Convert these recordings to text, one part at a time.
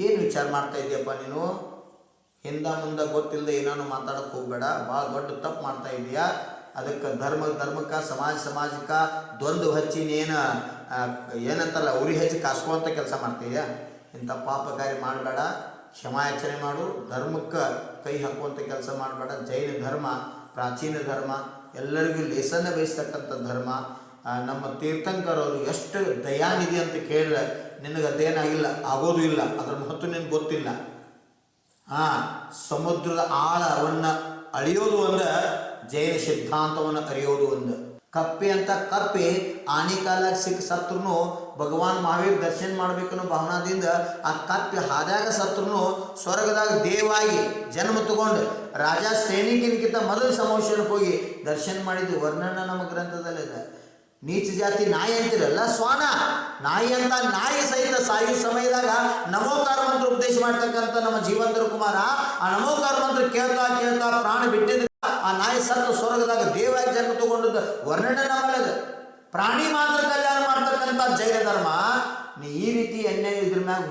ಏನು ವಿಚಾರ ಮಾಡ್ತಾ ಇದೆಯಪ್ಪ ನೀನು? ಹಿಂದ ಮುಂದೆ ಗೊತ್ತಿಲ್ಲದೆ ಏನಾನು ಮಾತಾಡಕ್ಕೆ ಹೋಗ್ಬೇಡ. ಭಾಳ ದೊಡ್ಡ ತಪ್ಪು ಮಾಡ್ತಾ ಇದೆಯಾ ಅದಕ್ಕೆ ಧರ್ಮ ಧರ್ಮಕ್ಕೆ ಸಮಾಜ ಸಮಾಜಕ್ಕೆ ದ್ವಂದ್ವ ಹಚ್ಚಿ ನೀನು ಆ, ಏನಂತಲ್ಲ ಉರಿ ಹಚ್ಚಿ ಕಾಸ್ಕೊಳ್ತ ಕೆಲಸ ಮಾಡ್ತೀಯ ಇಂಥ ಪಾಪ ಕಾರ್ಯ ಮಾಡಬೇಡ. ಕ್ಷಮಾಯಾಚನೆ ಮಾಡು. ಧರ್ಮಕ್ಕೆ ಕೈ ಹಾಕುವಂಥ ಕೆಲಸ ಮಾಡಬೇಡ. ಜೈನ ಧರ್ಮ ಪ್ರಾಚೀನ ಧರ್ಮ ಎಲ್ಲರಿಗೂ ಲೇಸನ್ನ ಬಯಸ್ತಕ್ಕಂಥ ಧರ್ಮ. ನಮ್ಮ ತೀರ್ಥಂಕರವರು ಎಷ್ಟು ದಯಾನಿಧಿ ಅಂತ ಕೇಳಿದ್ರೆ ನಿನಗೆ ಅದೇನಾಗಿಲ್ಲ ಆಗೋದು ಇಲ್ಲ, ಅದರ ಮಹತ್ವ ನಿನಗೆ ಗೊತ್ತಿಲ್ಲ. ಆ ಸಮುದ್ರದ ಆಳವನ್ನು ಅಳಿಯೋದು ಒಂದು ಜೈನ ಸಿದ್ಧಾಂತವನ್ನು ಅರಿಯೋದು ಒಂದು ಕಪ್ಪೆ ಅಂತ ಕಪ್ಪೆ ಆನಿಕಾಲಾಗ ಸಿಕ್ಕ ಸತ್ರು ಭಗವಾನ್ ಮಹಾವೀರ್ ದರ್ಶನ ಮಾಡ್ಬೇಕನ್ನೋ ಭಾವನಾದಿಂದ ಆ ಕಪ್ಪೆ ಹಾದಾಗ ಸತ್ರು ಸ್ವರ್ಗದಾಗ ದೇವಾಗಿ ಜನ್ಮ ತಗೊಂಡು ರಾಜ ಸೈನಿಕನಿಗಿಂತ ಮೊದಲು ಸಮಾವೇಶನಕ್ಕೆ ಹೋಗಿ ದರ್ಶನ ಮಾಡಿದ್ದು ವರ್ಣನ ನಮ್ಮ ಗ್ರಂಥದಲ್ಲಿದೆ. ನೀಚ ಜಾತಿ ನಾಯಿ ಅಂತಿರಲ್ಲ ಸ್ವಾನ ನಾಯಿ ಅಂತ ನಾಯಿ ಸಹಿತ ಸಾಯು ಸಮಯದಾಗ ನಮೋಕಾರ ಮಂತ್ರ ಉಪದೇಶ ಮಾಡ್ತಕ್ಕಂಥ ನಮ್ಮ ಜೀವಂತರ ಕುಮಾರ, ಆ ನಮೋಕಾರ ಮಂತ್ರ ಕೇಳ್ತಾ ಕೇಳ್ತಾ ಪ್ರಾಣ ಬಿಟ್ಟಿದ್ರೆ ಆ ನಾಯಿ ಸತ್ತು ಸ್ವರ್ಗದಾಗ ದೇವ ಜನ್ಮ ತಗೊಂಡದ್ದು ವರ್ಣನೆ ನಮ್ಮಲ್ಲದ. ಪ್ರಾಣಿ ಮಾತ್ರ ನೀ ಈ ರೀತಿ ಎಣ್ಣೆ ಇದ್ರ ಮ್ಯಾಗ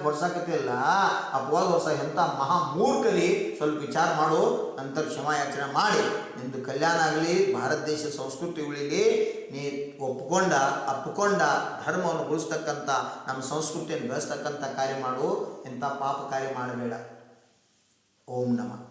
ಆ ಅಪವಾದ ಹೊಸ ಎಂಥ ಮಹಾ ಮೂರ್ಖಲಿ ಸ್ವಲ್ಪ ವಿಚಾರ ಮಾಡು, ನಂತರ ಕ್ಷಮಾಯಾಚನೆ ಮಾಡಿ. ನಿಂದು ಕಲ್ಯಾಣ ಆಗಲಿ, ಭಾರತ ದೇಶ ಸಂಸ್ಕೃತಿ ಉಳಿಲಿ, ನೀ ಒಪ್ಕೊಂಡ ಅಪ್ಪಿಕೊಂಡ ಧರ್ಮವನ್ನು ಉಳಿಸ್ತಕ್ಕಂಥ ನಮ್ಮ ಸಂಸ್ಕೃತಿಯನ್ನು ಬೆಳೆಸ್ತಕ್ಕಂಥ ಕಾರ್ಯ ಮಾಡು, ಇಂಥ ಪಾಪ ಕಾರ್ಯ ಮಾಡಬೇಡ. ಓಂ ನಮಃ.